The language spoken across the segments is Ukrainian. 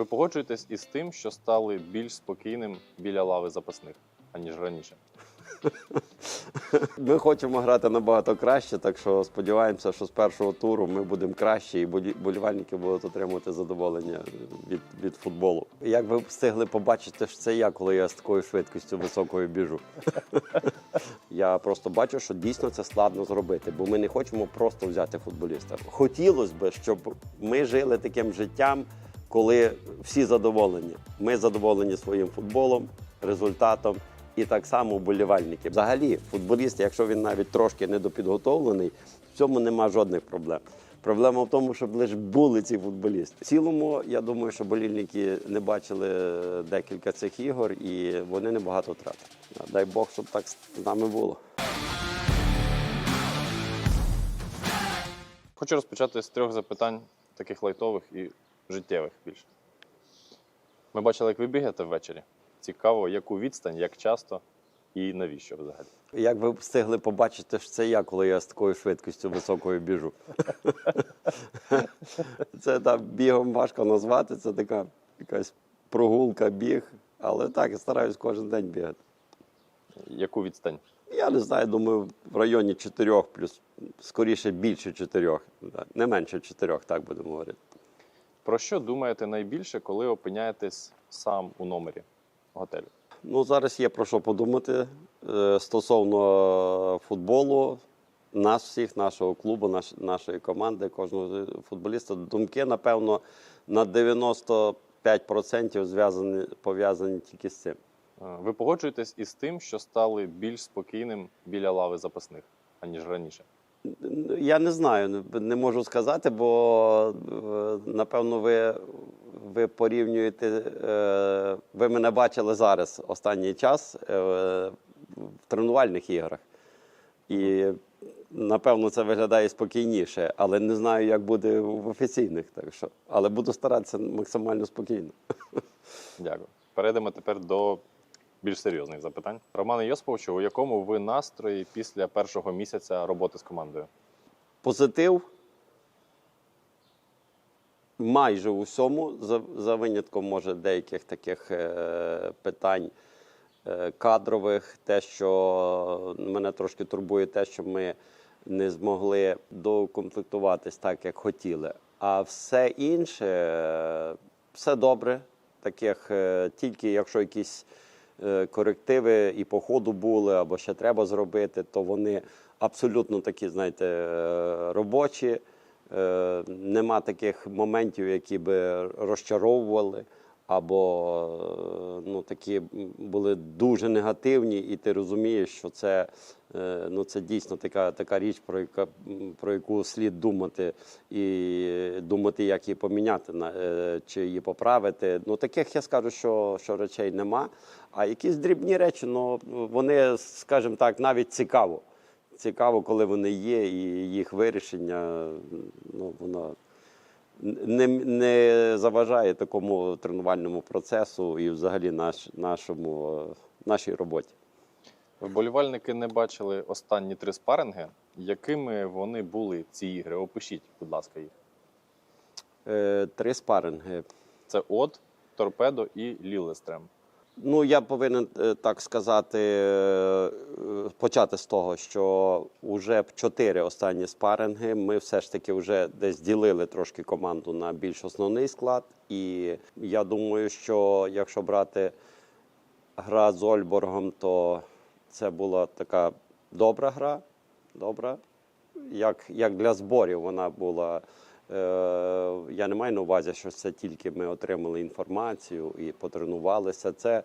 Ви погоджуєтесь із тим, що стали більш спокійним біля лави запасних, аніж раніше? Ми хочемо грати набагато краще, так що сподіваємося, що з першого туру ми будемо краще, і болівальники будуть отримувати задоволення від, від футболу. Як ви встигли побачити, що це я, коли я з такою швидкістю високою біжу. Я просто бачу, що дійсно це складно зробити, бо ми не хочемо просто взяти футболіста. Хотілося б, щоб ми жили таким життям, коли всі задоволені. Ми задоволені своїм футболом, результатом. І так само вболівальники. Взагалі, футболіст, якщо він навіть трошки недопідготовлений, в цьому нема жодних проблем. Проблема в тому, щоб лише були ці футболісти. В цілому, я думаю, що болільники не бачили декілька цих ігор і вони небагато втратили. Дай Бог, щоб так з нами було. Хочу розпочати з трьох запитань, таких лайтових і життєвих більше. Ми бачили, як ви бігаєте ввечері. Цікаво, яку відстань, як часто і навіщо взагалі. Як ви встигли побачити, що це я, коли я з такою швидкістю високою біжу. Це там бігом важко назвати, це така якась прогулка, біг. Але так, я стараюсь кожен день бігати. Яку відстань? Я не знаю, думаю, в районі 4 плюс, скоріше більше 4, не менше 4, так будемо говорити. Про що думаєте найбільше, коли опиняєтесь сам у номері готелю? Ну, зараз є про що подумати е, стосовно футболу, нас всіх, нашого клубу, наш, нашої команди, кожного футболіста. Думки, напевно, на 95% зв'язані, пов'язані тільки з цим. Е, Ви погоджуєтесь із тим, що стали більш спокійним біля лави запасних, аніж раніше? Я не знаю, не- можу сказати, бо е, напевно ви, ви порівнюєте. е, Ви мене бачили зараз останній час е, в тренувальних іграх. І напевно це виглядає спокійніше, але не знаю, як буде в офіційних. Так що, але буду старатися максимально спокійно. Дякую. Перейдемо тепер до більш серйозних запитань. Романе Йосиповичу, у якому ви настрої після першого місяця роботи з командою? Позитив майже у всьому, за, за винятком, може, деяких таких е, питань е, кадрових, те, що мене трошки турбує, те, що ми не змогли докомплектуватись так, як хотіли. А все інше, е, все добре. Таких е, тільки якщо якісь корективи і по ходу були, або ще треба зробити, то вони абсолютно такі, знаєте, е, робочі. Е, Нема таких моментів, які би розчаровували, або е, ну, такі були дуже негативні, і ти розумієш, що це, е, ну, це дійсно така, така річ, про, яка, про яку слід думати і думати, як її поміняти, е, чи її поправити. Ну, таких я скажу, що, що речей нема. А якісь дрібні речі, ну, вони, скажімо так, навіть цікаво. Цікаво, коли вони є, і їх вирішення, ну, воно не, не заважає такому тренувальному процесу і взагалі наш, нашому, нашій роботі. Вболівальники не бачили останні три спаринги. Якими вони були ці ігри? Опишіть, будь ласка, їх. Е, три спаринги. Це От, Торпедо і Лілестрем. Ну, я повинен е, так сказати, е, почати з того, що вже чотири останні спаринги. Ми все ж таки вже десь ділили трошки команду на більш основний склад. І я думаю, що якщо брати гра з Ольборгом, то це була така добра гра. Добра. Як, як для зборів вона була. Е, я не маю на увазі, що це тільки ми отримали інформацію і потренувалися. Це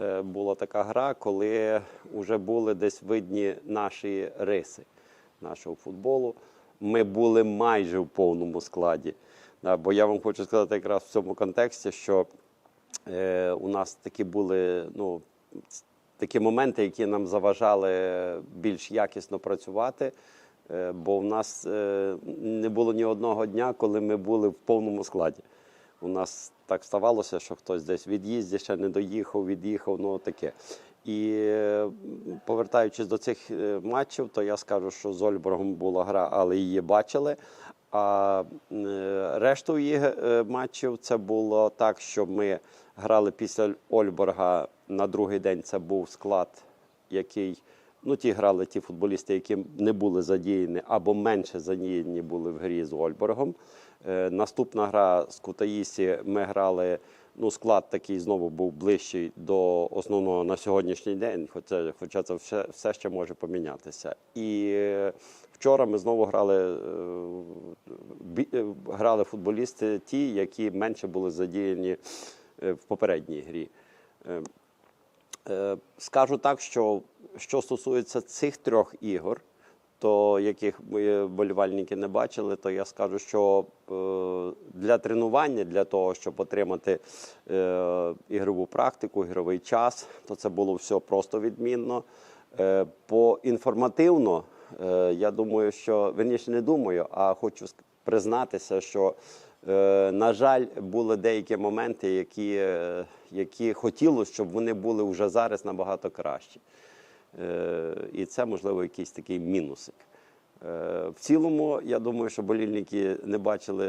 е, була така гра, коли вже були десь видні наші риси нашого футболу. Ми були майже в повному складі. Бо я вам хочу сказати якраз в цьому контексті, що е, у нас такі були ну, такі моменти, які нам заважали більш якісно працювати. Е, Бо в нас е, не було ні одного дня, коли ми були в повному складі. У нас так ставалося, що хтось десь від'їзді ще не доїхав, від'їхав, ну таке. І е, повертаючись до цих матчів, то я скажу, що з Ольборгом була гра, але її бачили. А решту е, матчів це було так, що ми грали після Ольборга на другий день. Це був склад, який ну ті грали ті футболісти, які не були задіяні або менше задіяні були в грі з Ольборгом. Е, Наступна гра з Кутаїсі ми грали. Ну, склад такий знову був ближчий до основного на сьогоднішній день, хоча, хоча це все, все ще може помінятися. І е, вчора ми знову грали, е, е, грали футболісти, ті, які менше були задіяні в попередній грі. Е, Е, Скажу так, що що стосується цих трьох ігор, то яких ми болівальники не бачили, то я скажу, що е, для тренування, для того, щоб отримати е, ігрову практику, ігровий час, то це було все просто відмінно. Е, по інформативно, е, я думаю, що верніше не думаю, а хочу признатися, що Е, На жаль, були деякі моменти, які, е, які хотілося, щоб вони були вже зараз набагато кращі. Е, І це, можливо, якийсь такий мінусик. Е, В цілому, я думаю, що болільники не бачили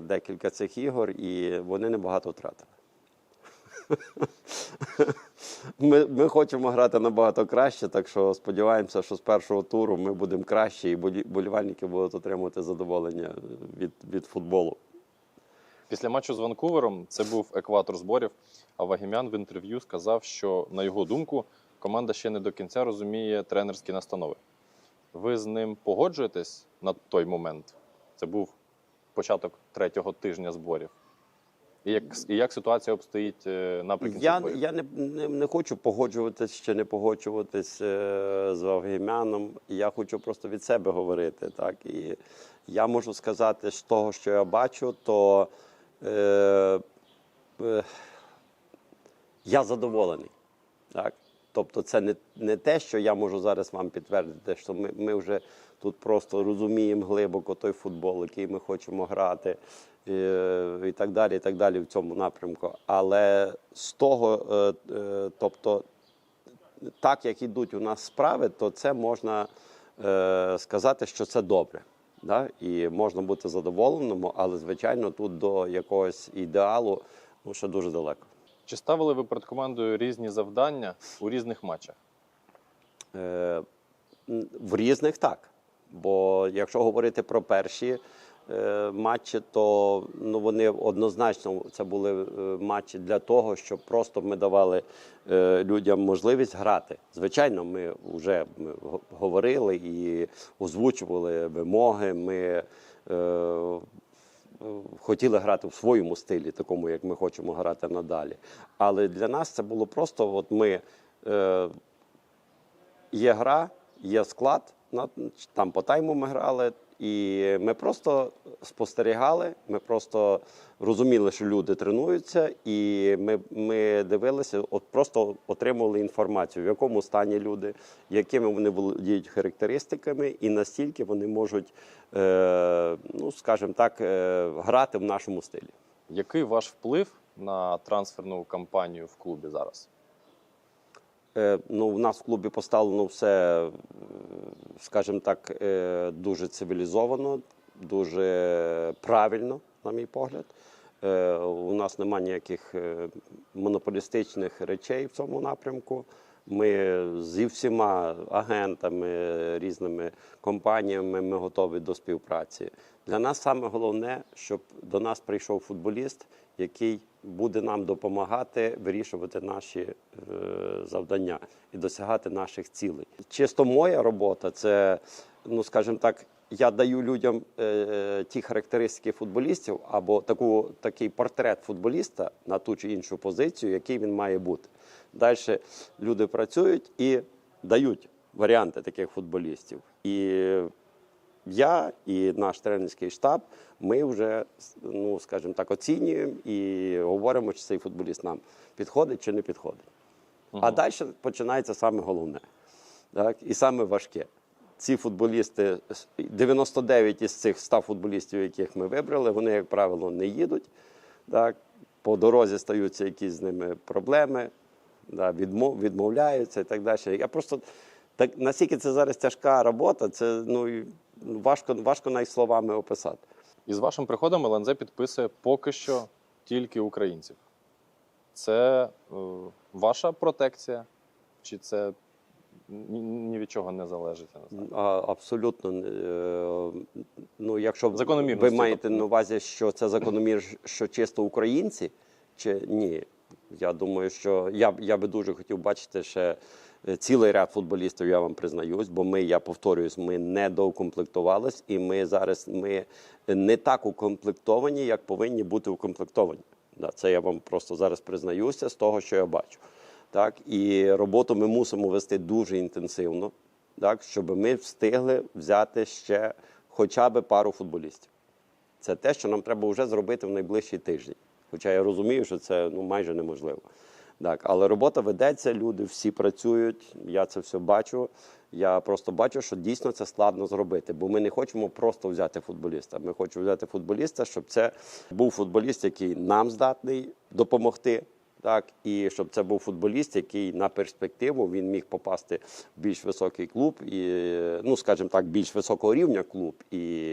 декілька цих ігор і вони небагато втратили. Ми, ми хочемо грати набагато краще, так що сподіваємося, що з першого туру ми будемо краще, і болівальники будуть отримувати задоволення від, від футболу. Після матчу з Ванкувером це був екватор зборів. А Вагімян в інтерв'ю сказав, що на його думку команда ще не до кінця розуміє тренерські настанови. Ви з ним погоджуєтесь на той момент? Це був початок третього тижня зборів. І як, і як ситуація обстоїть е, наприкінці Я, зборів? я не, не, не хочу погоджуватись чи не погоджуватись е, з Авгемяном. Я хочу просто від себе говорити. Так? І я можу сказати, з того, що я бачу, то е, е, я задоволений. Так? Тобто, це не, не те, що я можу зараз вам підтвердити, що ми, ми вже тут просто розуміємо глибоко той футбол, який ми хочемо грати, е, і так далі, і так далі в цьому напрямку. Але з того, е, е, тобто, так як ідуть у нас справи, то це можна е, сказати, що це добре. Да? І можна бути задоволеним, але звичайно тут до якогось ідеалу ну, ще дуже далеко. Чи ставили ви перед командою різні завдання у різних матчах? Е, В різних так. Бо якщо говорити про перші матчі, то ну, вони однозначно це були е, матчі для того, щоб просто ми давали е, людям можливість грати. Звичайно, ми вже говорили і озвучували вимоги. Ми е, хотіли грати в своєму стилі, такому, як ми хочемо грати надалі. Але для нас це було просто: от ми. Е, є гра, є склад. Там по тайму ми грали, і ми просто спостерігали. Ми просто розуміли, що люди тренуються, і ми, ми дивилися, от просто отримували інформацію, в якому стані люди, якими вони володіють характеристиками, і настільки вони можуть, е, ну скажімо так, е, грати в нашому стилі. Який ваш вплив на трансферну кампанію в клубі зараз? Е, Ну, у нас в клубі поставлено все, скажімо так, е, дуже цивілізовано, дуже правильно, на мій погляд. Е, У нас немає ніяких монополістичних речей в цьому напрямку. Ми зі всіма агентами, різними компаніями ми готові до співпраці. Для нас саме головне, щоб до нас прийшов футболіст, який буде нам допомагати вирішувати наші е, завдання і досягати наших цілей. Чисто моя робота це, ну скажімо так, я даю людям е, ті характеристики футболістів або таку, такий портрет футболіста на ту чи іншу позицію, який він має бути. Далі люди працюють і дають варіанти таких футболістів. І я і наш тренерський штаб, ми вже, ну скажімо так, оцінюємо і говоримо, чи цей футболіст нам підходить чи не підходить. А далі починається саме головне, так, і саме важке. Ці футболісти, 99 із цих 100 футболістів, яких ми вибрали, вони, як правило, не їдуть. Так, по дорозі стаються якісь з ними проблеми, да, відмов, відмовляються і так далі. Я просто так наскільки це зараз тяжка робота, це ну важко, важко навіть словами описати. І з вашим приходом ЛНЗ підписує поки що тільки українців. Це е, ваша протекція, чи це ні, ні від чого не залежить? А, Абсолютно. е, Ну, якщо ви маєте тобто. на увазі, що це закономір, що чисто українці, чи ні? Я думаю, що я, я би дуже хотів бачити ще цілий ряд футболістів, я вам признаюсь, бо ми, я повторююсь, ми не доукомплектувались, і ми зараз ми не так укомплектовані, як повинні бути укомплектовані. Це я вам просто зараз признаюся з того, що я бачу. Так, і роботу ми мусимо вести дуже інтенсивно, так, щоб ми встигли взяти ще хоча б пару футболістів. Це те, що нам треба вже зробити в найближчі тижні. Хоча я розумію, що це ну, майже неможливо. Так, але робота ведеться, люди всі працюють, я це все бачу. Я просто бачу, що дійсно це складно зробити, бо ми не хочемо просто взяти футболіста. Ми хочемо взяти футболіста, щоб це був футболіст, який нам здатний допомогти. Так, і щоб це був футболіст, який на перспективу він міг попасти в більш високий клуб, і ну скажімо так, більш високого рівня клуб. І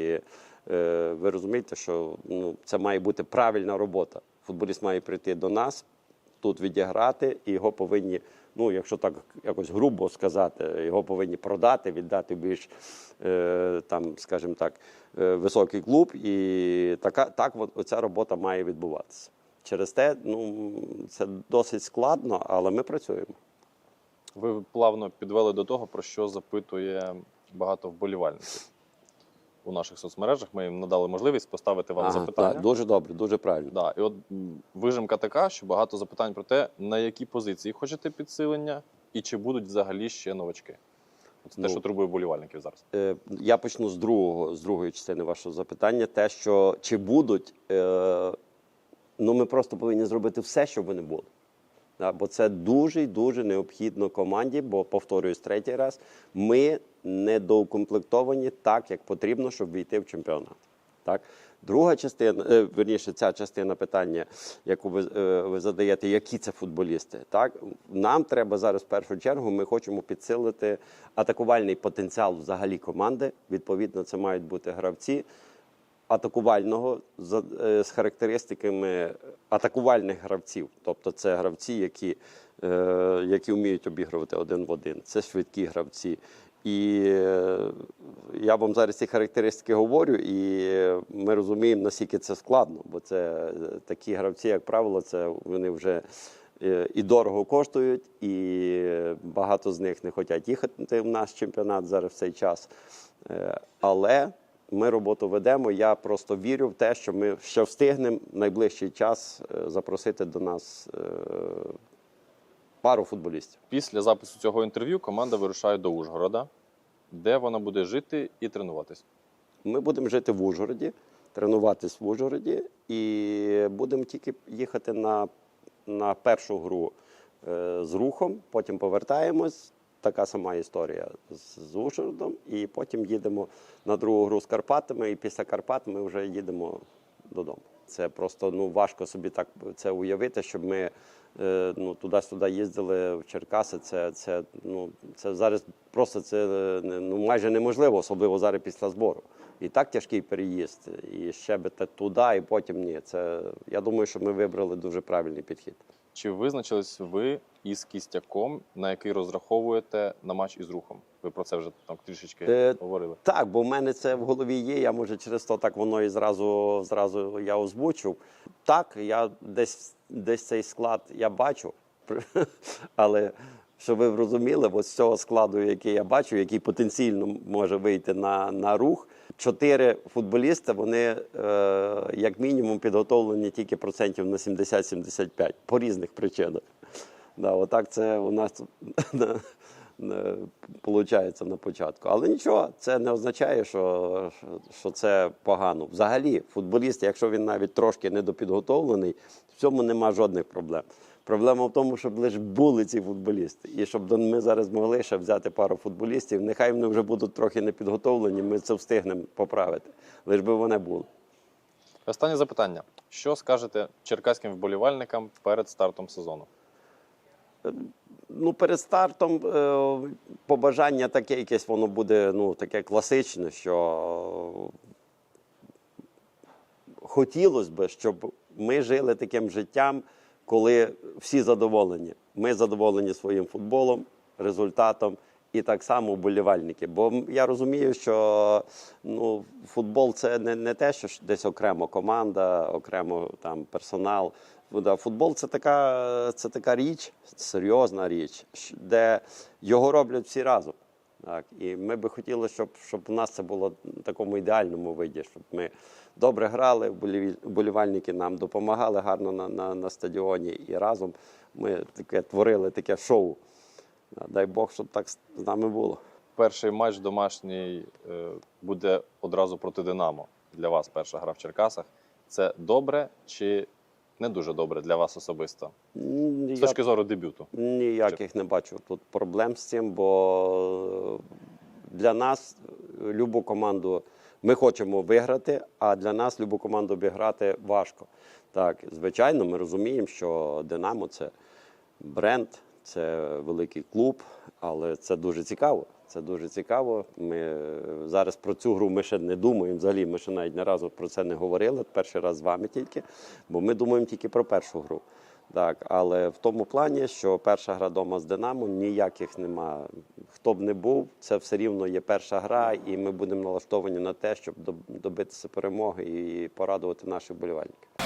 е, ви розумієте, що ну це має бути правильна робота. Футболіст має прийти до нас, тут відіграти, і його повинні, ну якщо так якось грубо сказати, його повинні продати, віддати більш е, там, скажімо так, е, високий клуб. І така так оця робота має відбуватися. Через те, ну це досить складно, але ми працюємо. Ви плавно підвели до того, про що запитує багато вболівальників у наших соцмережах. Ми їм надали можливість поставити вам Ага, запитання. так, дуже добре, дуже правильно. Да, і от вижимка така, що багато запитань про те, на які позиції хочете підсилення, і чи будуть взагалі ще новачки. Це те, Ну, що турбує вболівальників зараз. Е, Я почну з другого, з другої частини вашого запитання. Те, що чи будуть, е, ну ми просто повинні зробити все, щоб вони були. Бо це дуже дуже необхідно команді, бо повторююсь третій раз, ми не доукомплектовані так, як потрібно, щоб війти в чемпіонат. Так? Друга частина, е, верніше, ця частина питання, яку ви, е, ви задаєте, які це футболісти. Так? Нам треба зараз в першу чергу, ми хочемо підсилити атакувальний потенціал взагалі команди. Відповідно, це мають бути гравці атакувального е, з характеристиками атакувальних гравців. Тобто це гравці, які, е, які вміють обігрувати один в один. Це швидкі гравці. І е, я вам зараз ці характеристики говорю, і ми розуміємо, наскільки це складно, бо це такі гравці, як правило, це вони вже і дорого коштують, і багато з них не хочуть їхати в наш чемпіонат зараз в цей час. Але ми роботу ведемо. Я просто вірю в те, що ми ще встигнемо в найближчий час е, запросити до нас е, пару футболістів. Після запису цього інтерв'ю команда вирушає до Ужгорода, де вона буде жити і тренуватись. Ми будемо жити в Ужгороді, тренуватись в Ужгороді, і будемо тільки їхати на, на першу гру е, з рухом, потім повертаємось. Така сама історія з, Ужгородом, і потім їдемо на другу гру з Карпатами, і після Карпат ми вже їдемо додому. Це просто ну важко собі так це уявити, щоб ми е, ну туди-сюди їздили в Черкаси. Це, це ну це зараз просто це е, ну майже неможливо, особливо зараз після збору. І так тяжкий переїзд, і ще би туди, і потім ні. Це я думаю, що ми вибрали дуже правильний підхід. Чи визначились ви із кістяком, на який розраховуєте на матч із рухом? Ви про це вже там трішечки Е, говорили. Так, бо в мене це в голові є. Я може через то так воно і зразу, зразу я озвучив. Так, я десь, десь цей склад я бачу, але щоб ви розуміли, от з цього складу, який я бачу, який потенційно може вийти на, на рух, чотири футболіста, вони е, як мінімум підготовлені тільки процентів на 70-75 по різних причинах. Отак це у нас виходить на початку. Але нічого, це не означає, що, що це погано. Взагалі, футболіст, якщо він навіть трошки недопідготовлений, в цьому нема жодних проблем. Проблема в тому, щоб лише були ці футболісти. І щоб ми зараз могли ще взяти пару футболістів. Нехай вони вже будуть трохи непідготовлені, ми це встигнемо поправити. Лиш би вони були. Останнє запитання: що скажете черкаським вболівальникам перед стартом сезону? Ну, перед стартом е, побажання таке, якесь воно буде ну, таке класичне, що хотілося б, щоб ми жили таким життям, коли всі задоволені. Ми задоволені своїм футболом, результатом. І так само вболівальники. Бо я розумію, що ну, футбол це не, не те, що десь окремо команда, окремо там персонал. Футбол це така, це така річ, серйозна річ, де його роблять всі разом. Так, і ми би хотіли, щоб, щоб у нас це було в такому ідеальному виді, щоб ми добре грали, вболівальники нам допомагали гарно на, на, на стадіоні, і разом ми таке творили таке шоу. Дай Бог, щоб так з з нами було. Перший матч домашній е, буде одразу проти Динамо. Для вас перша гра в Черкасах. Це добре чи не дуже добре для вас особисто? М, З точки зору дебюту. Ніяких не бачу тут проблем з цим, бо для нас любу команду ми хочемо виграти, а для нас любу команду обіграти важко. Так, звичайно, ми розуміємо, що Динамо це бренд, це великий клуб, але це дуже цікаво. Це дуже цікаво. Ми е, зараз про цю гру ми ще не думаємо. Взагалі, ми ще навіть не разу про це не говорили. Перший раз з вами тільки, бо ми думаємо тільки про першу гру. Так, але в тому плані, що перша гра дома з Динамо ніяких нема. Хто б не був, це все рівно є перша гра, і ми будемо налаштовані на те, щоб добитися перемоги і порадувати наших болівальників.